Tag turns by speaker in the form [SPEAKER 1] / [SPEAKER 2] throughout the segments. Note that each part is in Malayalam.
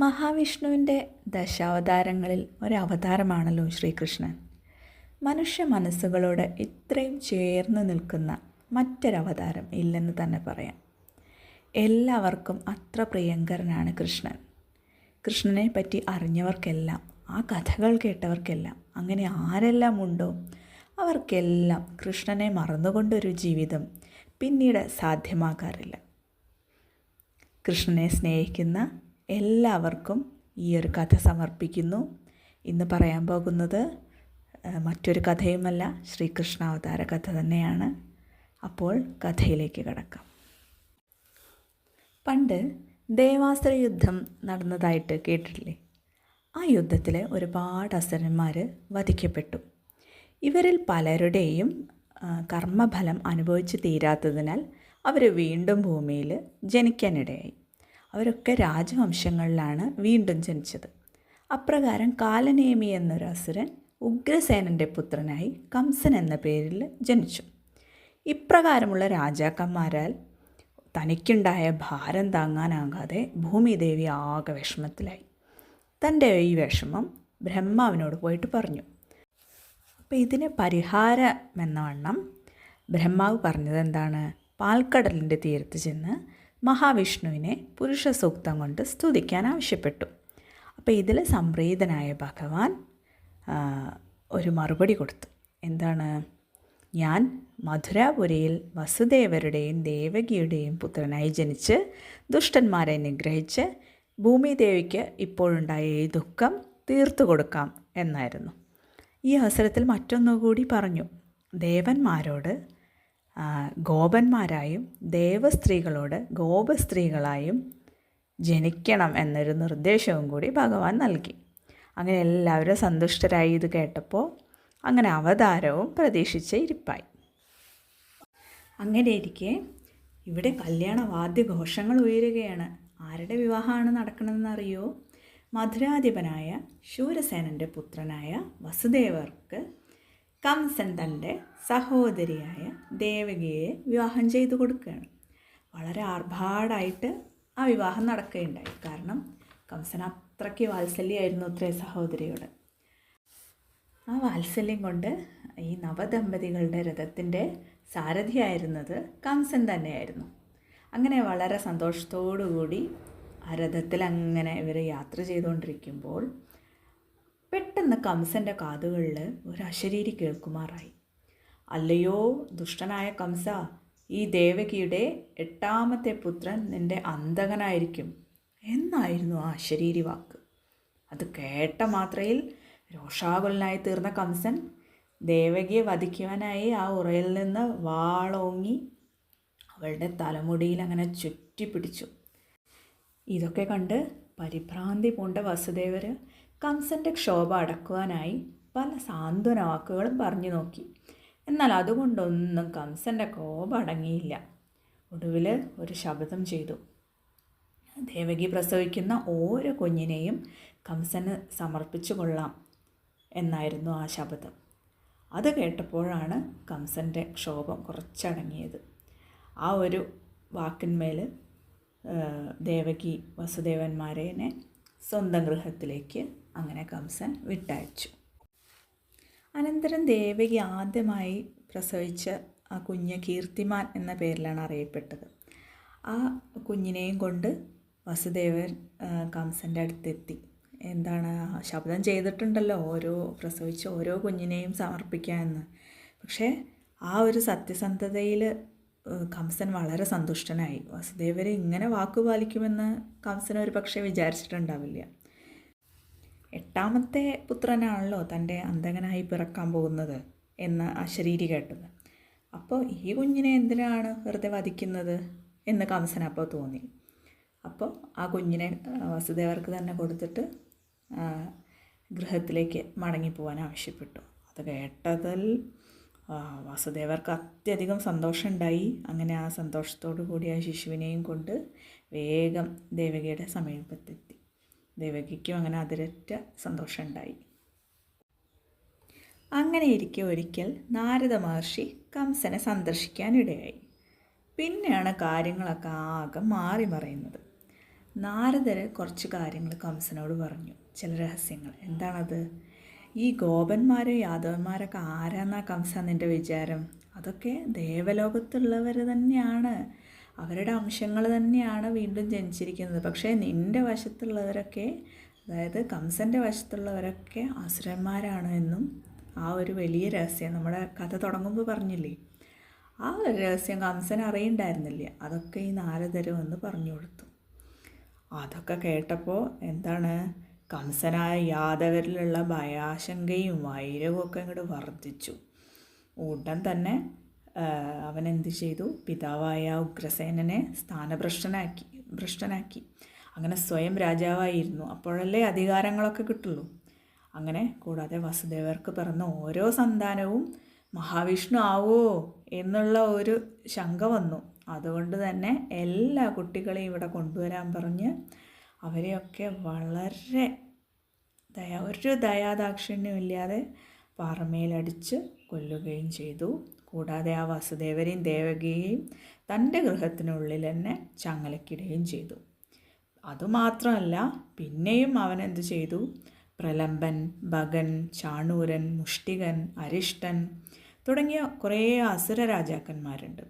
[SPEAKER 1] മഹാവിഷ്ണുവിന്റെ ദശാവതാരങ്ങളിൽ ഒരവതാരമാണല്ലോ ശ്രീകൃഷ്ണൻ. മനുഷ്യ മനസ്സുകളോട് ഇത്രയും ചേർന്ന് നിൽക്കുന്ന മറ്റൊരവതാരം ഇല്ലെന്ന് തന്നെ പറയാം. എല്ലാവർക്കും അത്ര പ്രിയങ്കരനാണ് കൃഷ്ണൻ. കൃഷ്ണനെ പറ്റി അറിഞ്ഞവർക്കെല്ലാം ആ കഥകൾ കേട്ടവർക്കെല്ലാം അങ്ങനെ ആരെല്ലാം ഉണ്ടോ അവർക്കെല്ലാം കൃഷ്ണനെ മറന്നുകൊണ്ടൊരു ജീവിതം പിന്നീട് സാധ്യമാകാറില്ല. കൃഷ്ണനെ സ്നേഹിക്കുന്ന എല്ലാവർക്കും ഈ ഒരു കഥ സമർപ്പിക്കുന്നു. ഇന്ന് പറയാൻ പോകുന്നത് മറ്റൊരു കഥയുമല്ല ശ്രീകൃഷ്ണ അവതാര കഥ തന്നെയാണ്. അപ്പോൾ കഥയിലേക്ക് കടക്കാം. പണ്ട് ദേവാസുര യുദ്ധം നടന്നതായിട്ട് കേട്ടിട്ടില്ലേ? ആ യുദ്ധത്തിൽ ഒരുപാട് അസുരന്മാർ വധിക്കപ്പെട്ടു. ഇവരിൽ പലരുടെയും കർമ്മഫലം അനുഭവിച്ച് തീരാത്തതിനാൽ അവർ വീണ്ടും ഭൂമിയിൽ ജനിക്കാനിടയായി. അവരൊക്കെ രാജവംശങ്ങളിലാണ് വീണ്ടും ജനിച്ചത്. അപ്രകാരം കാലനേമി എന്നൊരു അസുരൻ ഉഗ്രസേനന്റെ പുത്രനായി കംസൻ എന്ന പേരിൽ ജനിച്ചു. ഇപ്രകാരമുള്ള രാജാക്കന്മാരാൽ തനിക്കുണ്ടായ ഭാരം താങ്ങാനാകാതെ ഭൂമിദേവി ആകെ വിഷമത്തിലായി. തന്റെ ഈ വിഷമം ബ്രഹ്മാവിനോട് പോയിട്ട് പറഞ്ഞു. അപ്പോൾ ഇതിന് പരിഹാരമെന്ന വണ്ണം ബ്രഹ്മാവ് പറഞ്ഞത് എന്താണ്? പാൽക്കടലിന്റെ തീരത്ത് ചെന്ന് മഹാവിഷ്ണുവിനെ പുരുഷ സൂക്തം കൊണ്ട് സ്തുതിക്കാൻ ആവശ്യപ്പെട്ടു. അപ്പോൾ ഇതിൽ സംപ്രീതനായ ഭഗവാൻ ഒരു മറുപടി കൊടുത്തു. എന്താണ്? ഞാൻ മധുരാപുരയിൽ വസുദേവരുടെയും ദേവകിയുടെയും പുത്രനായി ജനിച്ച് ദുഷ്ടന്മാരെ നിഗ്രഹിച്ച് ഭൂമിദേവിക്ക് ഇപ്പോഴുണ്ടായ ഈ ദുഃഖം തീർത്തു കൊടുക്കാം എന്നായിരുന്നു. ഈ അവസരത്തിൽ മറ്റൊന്നുകൂടി പറഞ്ഞു. ദേവന്മാരോട് ഗോപന്മാരായും ദേവസ്ത്രീകളോട് ഗോപസ്ത്രീകളായും ജനിക്കണം എന്നൊരു നിർദ്ദേശവും കൂടി ഭഗവാൻ നൽകി. അങ്ങനെ എല്ലാവരും സന്തുഷ്ടരായി ഇത് കേട്ടപ്പോൾ അങ്ങനെ അവതാരവും പ്രതീക്ഷിച്ച ഇരിപ്പായി. അങ്ങനെ ഇരിക്കെ ഇവിടെ കല്യാണ വാദ്യഘോഷങ്ങൾ ഉയരുകയാണ്. ആരുടെ വിവാഹമാണ് നടക്കണമെന്ന് അറിയോ മധുരാധിപനായ ശൂരസേനന്റെ പുത്രനായ വസുദേവർക്ക് കംസൻ തന്റെ സഹോദരിയായ ദേവകിയെ വിവാഹം ചെയ്തു കൊടുക്കുകയാണ്. വളരെ ആർഭാടായിട്ട് ആ വിവാഹം നടക്കുകയുണ്ടായി. കാരണം കംസൻ അത്രയ്ക്ക് വാത്സല്യമായിരുന്നു അത്രേ സഹോദരിയോട്. ആ വാത്സല്യം കൊണ്ട് ഈ നവദമ്പതികളുടെ രഥത്തിന്റെ സാരഥിയായിരുന്നത് കംസൻ തന്നെയായിരുന്നു. അങ്ങനെ വളരെ സന്തോഷത്തോടു കൂടി ആ രഥത്തിൽ അങ്ങനെ ഇവർ യാത്ര ചെയ്തുകൊണ്ടിരിക്കുമ്പോൾ പെട്ടെന്ന് കംസന്റെ കാതുകളിൽ ഒരു അശരീരി കേൾക്കുമാറായി. അല്ലയോ ദുഷ്ടനായ കംസ ഈ ദേവകിയുടെ എട്ടാമത്തെ പുത്രൻ നിന്റെ അന്തകനായിരിക്കും എന്നായിരുന്നു ആ അശരീരി വാക്ക്. അത് കേട്ട മാത്രയിൽ രോഷാകുലനായി തീർന്ന കംസൻ ദേവകിയെ വധിക്കുവാനായി ആ ഉറയിൽ നിന്ന് വാളോങ്ങി അവളുടെ തലമുടിയിൽ അങ്ങനെ ചുറ്റിപ്പിടിച്ചു. ഇതൊക്കെ കണ്ട് പരിഭ്രാന്തി പൂണ്ട വസുദേവർ കംസന്റെ ക്ഷോഭ അടക്കുവാനായി പല സാന്ത്വന വാക്കുകളും പറഞ്ഞു നോക്കി. എന്നാൽ അതുകൊണ്ടൊന്നും കംസന്റെ കോപം അടങ്ങിയില്ല. ഒടുവിൽ ഒരു ശബ്ദം ചെയ്തു. ദേവകി പ്രസവിക്കുന്ന ഓരോ കുഞ്ഞിനെയും കംസന് സമർപ്പിച്ചു കൊള്ളാം എന്നായിരുന്നു ആ ശബ്ദം അത് കേട്ടപ്പോഴാണ് കംസന്റെ ക്ഷോഭം കുറച്ചടങ്ങിയത്. ആ ഒരു വാക്കിന്മേൽ ദേവകി വസുദേവന്മാരെ സ്വന്തം ഗൃഹത്തിലേക്ക് അങ്ങനെ കംസൻ വിട്ടയച്ചു. അനന്തരം ദേവകി ആദ്യമായി പ്രസവിച്ച ആ കുഞ്ഞ് കീർത്തിമാൻ എന്ന പേരിലാണ് അറിയപ്പെട്ടത്. ആ കുഞ്ഞിനെയും കൊണ്ട് വസുദേവൻ കംസന്റെ അടുത്തെത്തി. എന്താണ് ശബ്ദം ചെയ്തിട്ടുണ്ടല്ലോ ഓരോ പ്രസവിച്ച ഓരോ കുഞ്ഞിനെയും സമർപ്പിക്കാമെന്ന് പക്ഷേ ആ ഒരു സത്യസന്ധതയിൽ കംസൻ വളരെ സന്തുഷ്ടനായി. വസുദേവരെ ഇങ്ങനെ വാക്കുപാലിക്കുമെന്ന് കംസൻ ഒരു പക്ഷേ വിചാരിച്ചിട്ടുണ്ടാവില്ല. എട്ടാമത്തെ പുത്രനാണല്ലോ തന്റെ അന്തകനായി പിറക്കാൻ പോകുന്നത് എന്ന് അശരീരി കേട്ടത്. അപ്പോൾ ഈ കുഞ്ഞിനെ എന്തിനാണ് വെറുതെ വധിക്കുന്നത് എന്ന് കംസൻ അപ്പോൾ തോന്നി. അപ്പോൾ ആ കുഞ്ഞിനെ വസുദേവർക്ക് തന്നെ കൊടുത്തിട്ട് ഗൃഹത്തിലേക്ക് മടങ്ങിപ്പോവാൻ ആവശ്യപ്പെട്ടു. അത് കേട്ടതിൽ വാസുദേവർക്ക് അത്യധികം സന്തോഷമുണ്ടായി. അങ്ങനെ ആ സന്തോഷത്തോടു കൂടി ആ ശിശുവിനെയും കൊണ്ട് വേഗം ദേവകിയുടെ സമീപത്തെത്തി. ദേവകിക്കും അങ്ങനെ അതിരറ്റ സന്തോഷമുണ്ടായി. അങ്ങനെ ഇരിക്കെ ഒരിക്കൽ നാരദ മഹർഷി കംസനെ സന്ദർശിക്കാനിടയായി. പിന്നെയാണ് കാര്യങ്ങളൊക്കെ ആകെ മാറി മറയുന്നത്. നാരദർ കുറച്ച് കാര്യങ്ങൾ കംസനോട് പറഞ്ഞു. ചില രഹസ്യങ്ങൾ എന്താണത്? ഈ ഗോപന്മാരും യാദവന്മാരൊക്കെ ആരാന്നാ കംസ നിന്റെ വിചാരം? അതൊക്കെ ദേവലോകത്തുള്ളവർ തന്നെയാണ്. അവരുടെ അംശങ്ങൾ തന്നെയാണ് വീണ്ടും ജനിച്ചിരിക്കുന്നത്. പക്ഷേ നിന്റെ വശത്തുള്ളവരൊക്കെ അതായത് കംസന്റെ വശത്തുള്ളവരൊക്കെ അസുരന്മാരാണ് എന്നും ആ ഒരു വലിയ രഹസ്യം നമ്മുടെ കഥ തുടങ്ങുമ്പോൾ പറഞ്ഞില്ലേ? ആ ഒരു രഹസ്യം കംസൻ അറിയണ്ടായിരുന്നില്ല. അതൊക്കെ ഈ നാരദരും എന്ന് പറഞ്ഞു കൊടുത്തു. അതൊക്കെ കേട്ടപ്പോൾ എന്താണ്? കംസനായ യാദവരിലുള്ള ഭയാശങ്കയും വൈരവും ഒക്കെ അങ്ങോട്ട് വർദ്ധിച്ചു. ഉടൻ തന്നെ അവൻ എന്ത് ചെയ്തു? പിതാവായ ഉഗ്രസേനനെ സ്ഥാനഭ്രഷ്ടനാക്കി ഭ്രഷ്ടനാക്കി. അങ്ങനെ സ്വയം രാജാവായിരുന്നു. അപ്പോഴല്ലേ അധികാരങ്ങളൊക്കെ കിട്ടുള്ളൂ. അങ്ങനെ കൂടാതെ വസുദേവർക്ക് പിറന്ന ഓരോ സന്താനവും മഹാവിഷ്ണു ആവോ എന്നുള്ള ഒരു ശങ്ക വന്നു. അതുകൊണ്ട് തന്നെ എല്ലാ കുട്ടികളെയും ഇവിടെ കൊണ്ടുവരാൻ പറഞ്ഞ് അവരെയൊക്കെ വളരെ ദയ ഒരു ദയാദാക്ഷിണ്യമില്ലാതെ പാറമേലടിച്ച് കൊല്ലുകയും ചെയ്തു. കൂടാതെ ആ വാസുദേവരെയും ദേവകിയെയും തന്റെ ഗൃഹത്തിനുള്ളിൽ തന്നെ ചങ്ങലക്കിടുകയും ചെയ്തു. അതുമാത്രമല്ല പിന്നെയും അവൻ എന്ത് ചെയ്തു? പ്രലംബൻ ഭഗൻ ചാണൂരൻ മുഷ്ടികൻ അരിഷ്ടൻ തുടങ്ങിയ കുറേ അസുര രാജാക്കന്മാരുണ്ട്.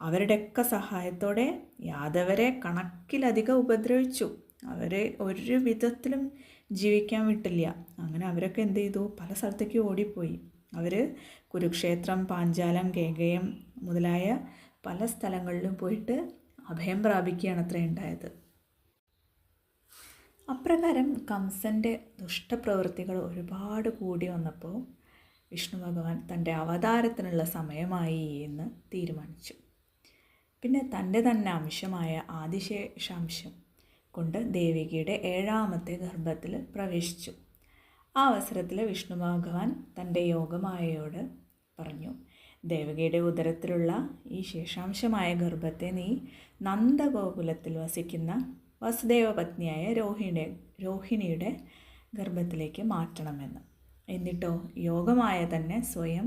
[SPEAKER 1] അവരുടെയൊക്കെ സഹായത്തോടെ യാദവരെ കണക്കിലധികം ഉപദ്രവിച്ചു. അവരെ ഒരു വിധത്തിലും ജീവിക്കാൻ വിട്ടില്ല. അങ്ങനെ അവരൊക്കെ എന്ത് ചെയ്തു? പല സ്ഥലത്തേക്ക് ഓടിപ്പോയി. അവർ കുരുക്ഷേത്രം പാഞ്ചാലം കേകയം മുതലായ പല സ്ഥലങ്ങളിലും പോയിട്ട് അഭയം പ്രാപിക്കുകയാണ് അത്ര ഉണ്ടായത്. അപ്രകാരം കംസന്റെ ദുഷ്ടപ്രവൃത്തികൾ ഒരുപാട് കൂടി വന്നപ്പോൾ വിഷ്ണു ഭഗവാൻ തന്റെ അവതാരത്തിനുള്ള സമയമായി എന്ന് തീരുമാനിച്ചു. പിന്നെ തന്റെ തന്നെ അംശമായ ആദിശേഷാംശം കൊണ്ട് ദേവികയുടെ ഏഴാമത്തെ ഗർഭത്തിൽ പ്രവേശിച്ചു. ആ അവസരത്തിൽ വിഷ്ണു ഭഗവാൻ തന്റെ യോഗമായയോട് പറഞ്ഞു ദേവകിയുടെ ഉദരത്തിലുള്ള ഈ ശേഷാംശമായ ഗർഭത്തെ നീ നന്ദഗോകുലത്തിൽ വസിക്കുന്ന വസുദേവ പത്നിയായ രോഹിണി രോഹിണിയുടെ ഗർഭത്തിലേക്ക് മാറ്റണമെന്ന്. എന്നിട്ടോ യോഗമായ തന്നെ സ്വയം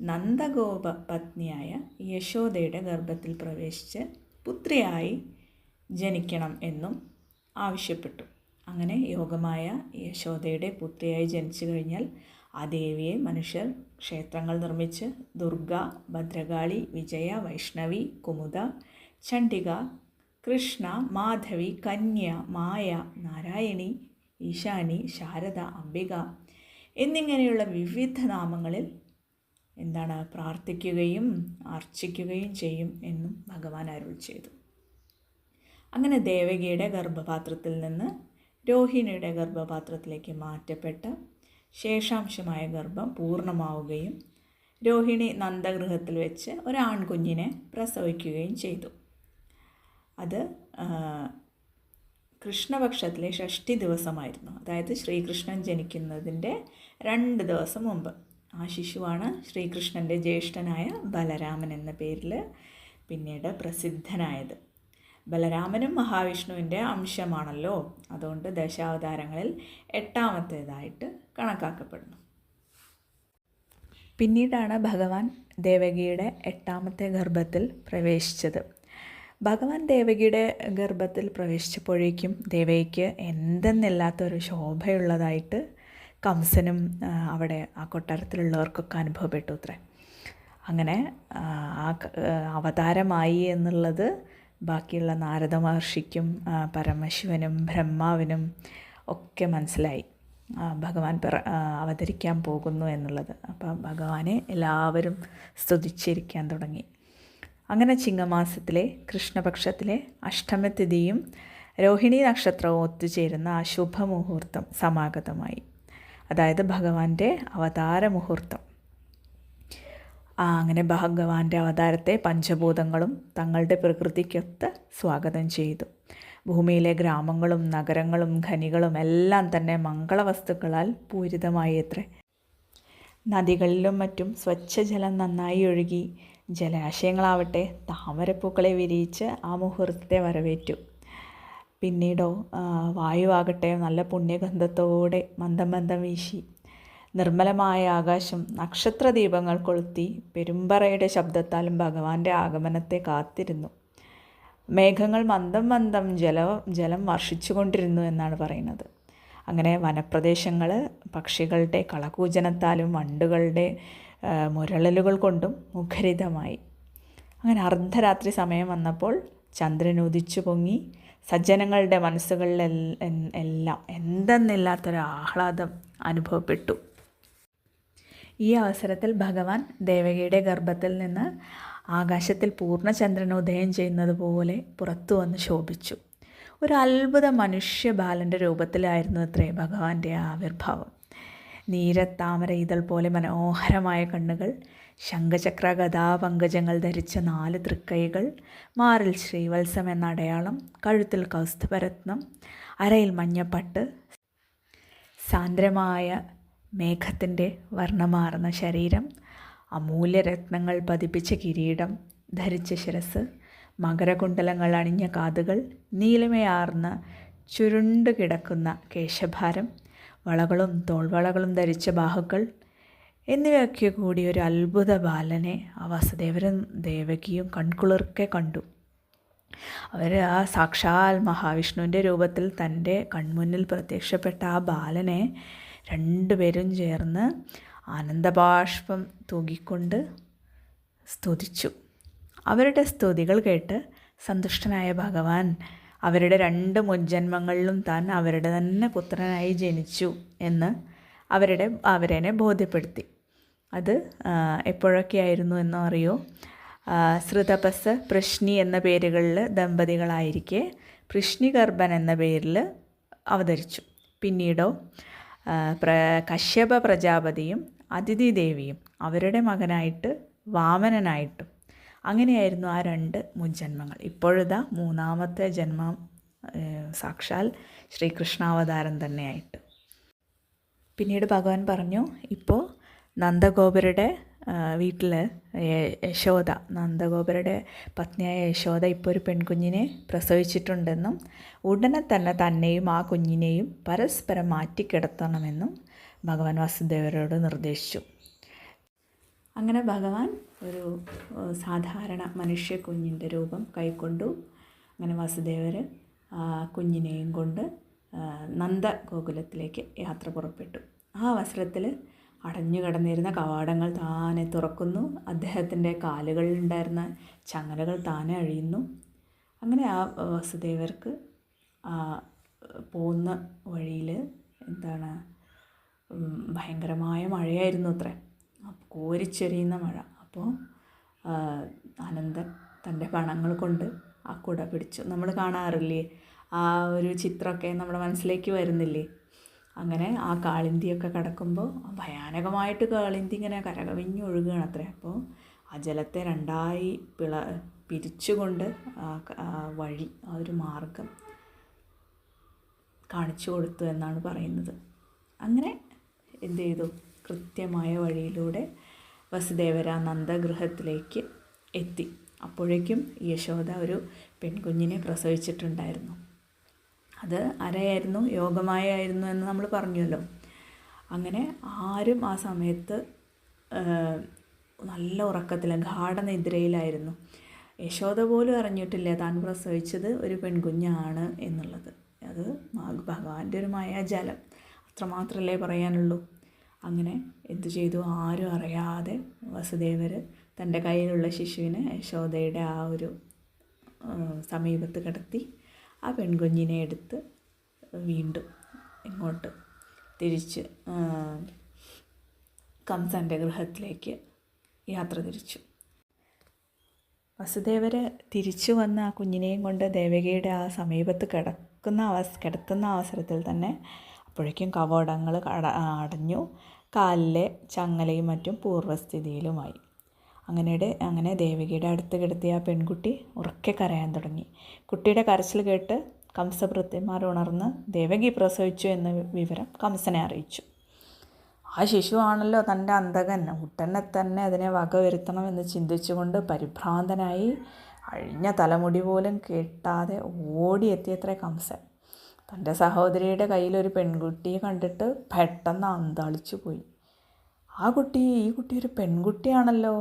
[SPEAKER 1] നന്ദഗോപ പത്നിയായ യശോദയുടെ ഗർഭത്തിൽ പ്രവേശിച്ച് പുത്രിയായി ജനിക്കണം എന്നും ആവശ്യപ്പെട്ടു. അങ്ങനെ യോഗമായ യശോദയുടെ പുത്രിയായി ജനിച്ചു കഴിഞ്ഞാൽ ആ ദേവിയെ മനുഷ്യർ ക്ഷേത്രങ്ങൾ നിർമ്മിച്ച് ദുർഗ ഭദ്രകാളി വിജയ വൈഷ്ണവി കുമുദ ചണ്ഡിക കൃഷ്ണ മാധവി കന്യ മായ നാരായണി ഈശാനി ശാരദ അംബിക എന്നിങ്ങനെയുള്ള വിവിധ നാമങ്ങളിൽ എന്താണ് പ്രാർത്ഥിക്കുകയും അർച്ചിക്കുകയും ചെയ്യും എന്നും ഭഗവാൻ അരുൾ ചെയ്തു. അങ്ങനെ ദേവകിയുടെ ഗർഭപാത്രത്തിൽ നിന്ന് രോഹിണിയുടെ ഗർഭപാത്രത്തിലേക്ക് മാറ്റപ്പെട്ട് ശേഷാംശമായ ഗർഭം പൂർണമാവുകയും രോഹിണി നന്ദഗൃഹത്തിൽ വെച്ച് ഒരാൺകുഞ്ഞിനെ പ്രസവിക്കുകയും ചെയ്തു. അത് കൃഷ്ണപക്ഷത്തിലെ ഷഷ്ടി ദിവസമായിരുന്നു. അതായത് ശ്രീകൃഷ്ണൻ ജനിക്കുന്നതിന്റെ രണ്ട് ദിവസം മുമ്പ്. ആ ശിശുവാണ് ശ്രീകൃഷ്ണന്റെ ജ്യേഷ്ഠനായ ബലരാമൻ എന്ന പേരിൽ പിന്നീട് പ്രസിദ്ധനായത്. ബലരാമനും മഹാവിഷ്ണുവിന്റെ അംശമാണല്ലോ. അതുകൊണ്ട് ദശാവതാരങ്ങളിൽ എട്ടാമത്തേതായിട്ട് കണക്കാക്കപ്പെടുന്നു. പിന്നീടാണ് ഭഗവാൻ ദേവകിയുടെ എട്ടാമത്തെ ഗർഭത്തിൽ പ്രവേശിച്ചത്. ഭഗവാൻ ദേവകിയുടെ ഗർഭത്തിൽ പ്രവേശിച്ചപ്പോഴേക്കും ദേവകിക്ക് എന്തെന്നില്ലാത്തൊരു ശോഭയുള്ളതായിട്ട് കംസനും അവിടെ ആ കൊട്ടാരത്തിലുള്ളവർക്കൊക്കെ അനുഭവപ്പെട്ടു അങ്ങനെ ആ അവതാരമായി എന്നുള്ളത് ബാക്കിയുള്ള നാരദ മഹർഷിക്കും പരമശിവനും ബ്രഹ്മാവിനും ഒക്കെ മനസ്സിലായി. ഭഗവാൻ പിറ അവതരിക്കാൻ പോകുന്നു എന്നുള്ളത്. അപ്പം ഭഗവാനെ എല്ലാവരും സ്തുതിച്ചിരിക്കാൻ തുടങ്ങി. അങ്ങനെ ചിങ്ങമാസത്തിലെ കൃഷ്ണപക്ഷത്തിലെ അഷ്ടമതിഥിയും രോഹിണി നക്ഷത്രവും ഒത്തുചേരുന്ന ആ ശുഭമുഹൂർത്തം സമാഗതമായി. അതായത് ഭഗവാന്റെ അവതാര മുഹൂർത്തം അങ്ങനെ ഭഗവാന്റെ അവതാരത്തെ പഞ്ചഭൂതങ്ങളും തങ്ങളുടെ പ്രകൃതിക്കൊത്ത് സ്വാഗതം ചെയ്തു. ഭൂമിയിലെ ഗ്രാമങ്ങളും നഗരങ്ങളും ഖനികളും എല്ലാം തന്നെ മംഗളവസ്തുക്കളാൽ പൂരിതമായി അത്രേ നദികളിലും മറ്റും സ്വച്ഛജലം നന്നായി ഒഴുകി ജലാശയങ്ങളാവട്ടെ താമരപ്പൂക്കളെ വിരിയിച്ച് ആ മുഹൂർത്തത്തെ വരവേറ്റു. പിന്നീടോ വായുവാകട്ടെ നല്ല പുണ്യഗന്ധത്തോടെ മന്ദം മന്ദം വീശി. നിർമ്മലമായ ആകാശം നക്ഷത്രദീപങ്ങൾ കൊളുത്തി പെരുമ്പറയുടെ ശബ്ദത്താലും ഭഗവാന്റെ ആഗമനത്തെ കാത്തിരുന്നു. മേഘങ്ങൾ മന്ദം മന്ദം ജലം ജലം വർഷിച്ചുകൊണ്ടിരുന്നു എന്നാണ് പറയുന്നത്. അങ്ങനെ വനപ്രദേശങ്ങൾ പക്ഷികളുടെ കളകൂജനത്താലും വണ്ടുകളുടെ മുരളലുകൾ കൊണ്ടും മുഖരിതമായി. അങ്ങനെ അർദ്ധരാത്രി സമയം വന്നപ്പോൾ ചന്ദ്രൻ ഉദിച്ചു പൊങ്ങി. സജ്ജനങ്ങളുടെ മനസ്സുകളിൽ എല്ലാം എന്തെന്നില്ലാത്തൊരു ആഹ്ലാദം അനുഭവപ്പെട്ടു. ഈ അവസരത്തിൽ ഭഗവാൻ ദേവകിയുടെ ഗർഭത്തിൽ നിന്ന് ആകാശത്തിൽ പൂർണചന്ദ്രൻ ഉദയം ചെയ്യുന്നത് പോലെ പുറത്തു വന്ന് ശോഭിച്ചു. ഒരു അത്ഭുത മനുഷ്യ ബാലന്റെ രൂപത്തിലായിരുന്നു അത്രേ ഭഗവാന്റെ ആവിർഭാവം. നീരത്താമര ഇതൾ പോലെ മനോഹരമായ കണ്ണുകൾ ശംഖചക്ര കഥാപങ്കജങ്ങൾ ധരിച്ച നാല് തൃക്കൈകൾ മാറിൽ ശ്രീവത്സം എന്ന അടയാളം കഴുത്തിൽ കൗസ്തുഭരത്നം അരയിൽ മഞ്ഞപ്പട്ട് സാന്ദ്രമായ മേഘത്തിന്റെ വർണമാർന്ന ശരീരം അമൂല്യരത്നങ്ങൾ പതിപ്പിച്ച കിരീടം ധരിച്ച ശിരസ് മകരകുണ്ടലങ്ങൾ അണിഞ്ഞ കാതുകൾ നീലമയാർന്ന ചുരുണ്ടു കിടക്കുന്ന കേശഭാരം വളകളും തോൾവളകളും ധരിച്ച ബാഹുക്കൾ എന്നിവയൊക്കെ കൂടി ഒരു അത്ഭുത ബാലനെ ആ വസുദേവരും ദേവകിയും കൺകുളിർക്കെ കണ്ടു. അവർ ആ സാക്ഷാൽ മഹാവിഷ്ണുവിന്റെ രൂപത്തിൽ തന്റെ കൺമുന്നിൽ പ്രത്യക്ഷപ്പെട്ട ആ ബാലനെ രണ്ടുപേരും ചേർന്ന് ആനന്ദബാഷ്പം തൂകിക്കൊണ്ട് സ്തുതിച്ചു. അവരുടെ സ്തുതികൾ കേട്ട് സന്തുഷ്ടനായ ഭഗവാൻ അവരുടെ രണ്ട് മുജ്ജന്മങ്ങളിലും താൻ അവരുടെ തന്നെ പുത്രനായി ജനിച്ചു എന്ന് അവരുടെ അവരെന്നെ ബോധ്യപ്പെടുത്തി. അത് എപ്പോഴൊക്കെ എപ്പോഴൊക്കെയായിരുന്നു എന്നോ അറിയോ? ശ്രുതപസ് പ്രശ്നി എന്ന പേരുകളിൽ ദമ്പതികളായിരിക്കെ ഗർഭൻ എന്ന പേരിൽ അവതരിച്ചു. പിന്നീടോ പ്ര കശ്യപ പ്രജാപതിയും അതിഥി ദേവിയും അവരുടെ മകനായിട്ട് വാമനനായിട്ടും. അങ്ങനെയായിരുന്നു ആ രണ്ട് മുൻജന്മങ്ങൾ. ഇപ്പോഴിതാ മൂന്നാമത്തെ ജന്മം സാക്ഷാൽ ശ്രീകൃഷ്ണാവതാരം തന്നെയായിട്ട്. പിന്നീട് ഭഗവാൻ പറഞ്ഞു ഇപ്പോൾ നന്ദഗോപരുടെ വീട്ടിൽ യശോദ നന്ദഗോപരുടെ പത്നിയായ യശോദ ഇപ്പോൾ ഒരു പെൺകുഞ്ഞിനെ പ്രസവിച്ചിട്ടുണ്ടെന്നും ഉടനെ തന്നെ തന്നെയും ആ കുഞ്ഞിനെയും പരസ്പരം മാറ്റിക്കിടത്തണമെന്നും ഭഗവാൻ വാസുദേവരോട് നിർദ്ദേശിച്ചു. അങ്ങനെ ഭഗവാൻ ഒരു സാധാരണ മനുഷ്യ കുഞ്ഞിന്റെ രൂപം കൈക്കൊണ്ടു അങ്ങനെ വാസുദേവർ കുഞ്ഞിനെയും കൊണ്ട് നന്ദ നന്ദഗോകുലത്തിലേക്ക് യാത്ര പുറപ്പെട്ടു. ആ അവസരത്തിൽ അടഞ്ഞു കിടന്നിരുന്ന കവാടങ്ങൾ താനെ തുറക്കുന്നു. അദ്ദേഹത്തിന്റെ കാലുകളിലുണ്ടായിരുന്ന ചങ്ങലകൾ താനെ അഴിയുന്നു. അങ്ങനെ ആ വസുദേവർക്ക് പോകുന്ന വഴിയിൽ എന്താണ് ഭയങ്കരമായ മഴയായിരുന്നു അത്രേ. കോരിച്ചെറിയുന്ന മഴ. അപ്പോൾ അനന്തൻ തന്റെ പണങ്ങൾ കൊണ്ട് ആ കുട പിടിച്ചു. നമ്മൾ കാണാറില്ലേ? ആ ഒരു ചിത്രമൊക്കെ നമ്മുടെ മനസ്സിലേക്ക് വരുന്നില്ലേ? അങ്ങനെ ആ കാളിന്തിയൊക്കെ കിടക്കുമ്പോൾ ഭയാനകമായിട്ട് കാളിന്തി ഇങ്ങനെ കരകവിഞ്ഞ് ഒഴുകുകയാണ് അത്രേ. അപ്പോൾ ആ ജലത്തെ രണ്ടായി പിള പിരിച്ചുകൊണ്ട് വഴി ആ ഒരു മാർഗം കാണിച്ചു കൊടുത്തു എന്നാണ് പറയുന്നത്. അങ്ങനെ എന്ത് ചെയ്തു? കൃത്യമായ വഴിയിലൂടെ വസുദേവര നന്ദഗൃഹത്തിലേക്ക് എത്തി. അപ്പോഴേക്കും യശോദ ഒരു പെൺകുഞ്ഞിനെ പ്രസവിച്ചിട്ടുണ്ടായിരുന്നു. അത് യോഗമായ യോഗമായായിരുന്നു എന്ന് നമ്മൾ പറഞ്ഞല്ലോ. അങ്ങനെ ആരും ആ സമയത്ത് നല്ല ഉറക്കത്തിൽ ഗാഠനിദ്രയിലായിരുന്നു. യശോദ പോലും അറിഞ്ഞിട്ടില്ല താൻ പ്രസവിച്ചത് ഒരു പെൺകുഞ്ഞാണ് എന്നുള്ളത്. അത് ഭഗവാന്റെ ഒരു മായാജാലം. അത്രമാത്രമല്ലേ പറയാനുള്ളൂ. അങ്ങനെ എന്തു ചെയ്തു? ആരും അറിയാതെ വസുദേവർ തന്റെ കയ്യിലുള്ള ശിശുവിനെ യശോദയുടെ ആ ഒരു സമീപത്ത് കിടത്തി ആ പെൺകുഞ്ഞിനെ എടുത്ത് വീണ്ടും ഇങ്ങോട്ട് തിരിച്ച് കംസന്റെ ഗൃഹത്തിലേക്ക് യാത്ര തിരിച്ചു. വസുദേവര് തിരിച്ചു വന്ന ആ കുഞ്ഞിനെയും കൊണ്ട് ദേവകിയുടെ ആ സമീപത്ത് കിടക്കുന്ന അവസ് കിടത്തുന്ന അവസരത്തിൽ തന്നെ അപ്പോഴേക്കും കവോടങ്ങൾ അടഞ്ഞു. കാലിലെ ചങ്ങലയും മറ്റും പൂർവസ്ഥിതിയിലുമായി അങ്ങനെയുടെ അങ്ങനെ ദേവകിയുടെ അടുത്ത് കിടത്തിയ ആ പെൺകുട്ടി ഉറക്കെ കരയാൻ തുടങ്ങി. കുട്ടിയുടെ കരച്ചിൽ കേട്ട് കംസഭൃത്യന്മാർ ഉണർന്ന് ദേവകി പ്രസവിച്ചു എന്ന വിവരം കംസനെ അറിയിച്ചു. ആ ശിശുവാണല്ലോ തന്റെ അന്തകൻ ഉടനെ തന്നെ അതിനെ വകവരുത്തണമെന്ന് ചിന്തിച്ചുകൊണ്ട് പരിഭ്രാന്തനായി അഴിഞ്ഞ തലമുടി പോലും കെട്ടാതെ ഓടിയെത്തിയത്രേ കംസൻ. തന്റെ സഹോദരിയുടെ കയ്യിലൊരു പെൺകുട്ടിയെ കണ്ടിട്ട് പെട്ടെന്ന് അന്താളിച്ചു പോയി ആ കുട്ടി ഈ കുട്ടി ഒരു പെൺകുട്ടിയാണല്ലോ?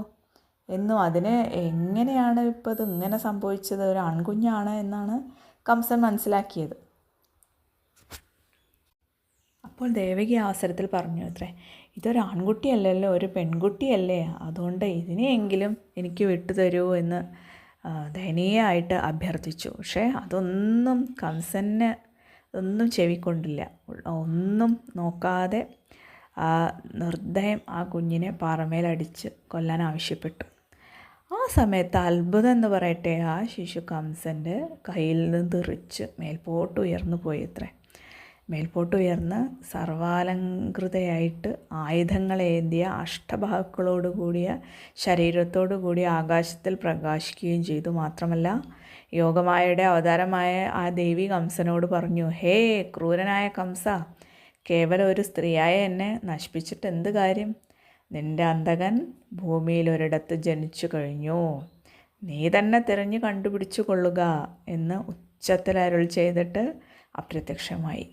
[SPEAKER 1] എന്നും അതിന് എങ്ങനെയാണ് ഇപ്പോൾ ഇത് ഇങ്ങനെ സംഭവിച്ചത്? ഒരു ആൺകുഞ്ഞാണ് എന്നാണ് കംസൻ മനസ്സിലാക്കിയത്. അപ്പോൾ ദേവകി ആ അവസരത്തിൽ പറഞ്ഞു അത്രേ ഇതൊരു ആൺകുട്ടിയല്ലല്ലോ ഒരു പെൺകുട്ടിയല്ലേ? അതുകൊണ്ട് ഇതിനെയെങ്കിലും എനിക്ക് വിട്ടുതരൂ എന്ന് ദയനീയമായിട്ട് അഭ്യർത്ഥിച്ചു. പക്ഷേ അതൊന്നും കംസന് ഒന്നും ചെവിക്കൊണ്ടില്ല. ഒന്നും നോക്കാതെ നിർദ്ദയം ആ കുഞ്ഞിനെ പാറമേലടിച്ച് കൊല്ലാൻ ആവശ്യപ്പെട്ടു. ആ സമയത്ത് അത്ഭുതം എന്ന് പറയട്ടെ ആ ശിശു കംസന്റെ കയ്യിൽ നിന്ന് തെറിച്ച് മേൽപോട്ട് ഉയർന്നു പോയി അത്രേ മേൽപോട്ട് ഉയർന്ന് സർവാലങ്കൃതയായിട്ട് ആയുധങ്ങളേന്തിയ അഷ്ടഭാക്കളോട് കൂടിയ ശരീരത്തോടു കൂടിയ ആകാശത്തിൽ പ്രകാശിക്കുകയും ചെയ്തു. മാത്രമല്ല യോഗമായയുടെ അവതാരമായ ആ ദേവി കംസനോട് പറഞ്ഞു ഹേ ക്രൂരനായ കംസ കേവലം ഒരു സ്ത്രീയായ എന്നെ നശിപ്പിച്ചിട്ട് എന്ത് കാര്യം? നിന്റെ അന്തകൻ ഭൂമിയിൽ ഒരിടത്ത് ജനിച്ചു കഴിഞ്ഞു. നീ തന്നെ തിരഞ്ഞു കണ്ടുപിടിച്ചു കൊള്ളുക എന്ന് ഉച്ചത്തിൽ അരുൾ ചെയ്തിട്ട് അപ്രത്യക്ഷമായി.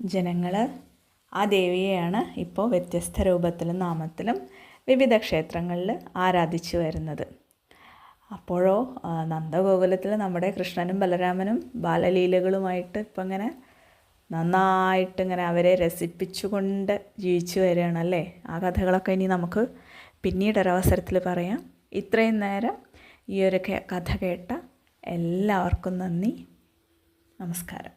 [SPEAKER 1] ജനങ്ങൾ ആ ദേവിയെയാണ് ഇപ്പോൾ വ്യത്യസ്ത രൂപത്തിലും നാമത്തിലും വിവിധ ക്ഷേത്രങ്ങളിൽ ആരാധിച്ചു വരുന്നത്. അപ്പോഴോ നന്ദഗോകുലത്തിൽ നമ്മുടെ കൃഷ്ണനും ബലരാമനും ബാലലീലകളുമായിട്ട് ഇപ്പം ഇങ്ങനെ നന്നായിട്ട് ഇങ്ങനെ അവരെ രസിപ്പിച്ചുകൊണ്ട് ജീവിച്ചു വരികയാണ് അല്ലേ? ആ കഥകളൊക്കെ ഇനി നമുക്ക് പിന്നീട് ഒരവസരത്തിൽ പറയാം. ഇത്രയും നേരം ഈ ഒരു കഥ കേട്ട എല്ലാവർക്കും നന്ദി. നമസ്കാരം.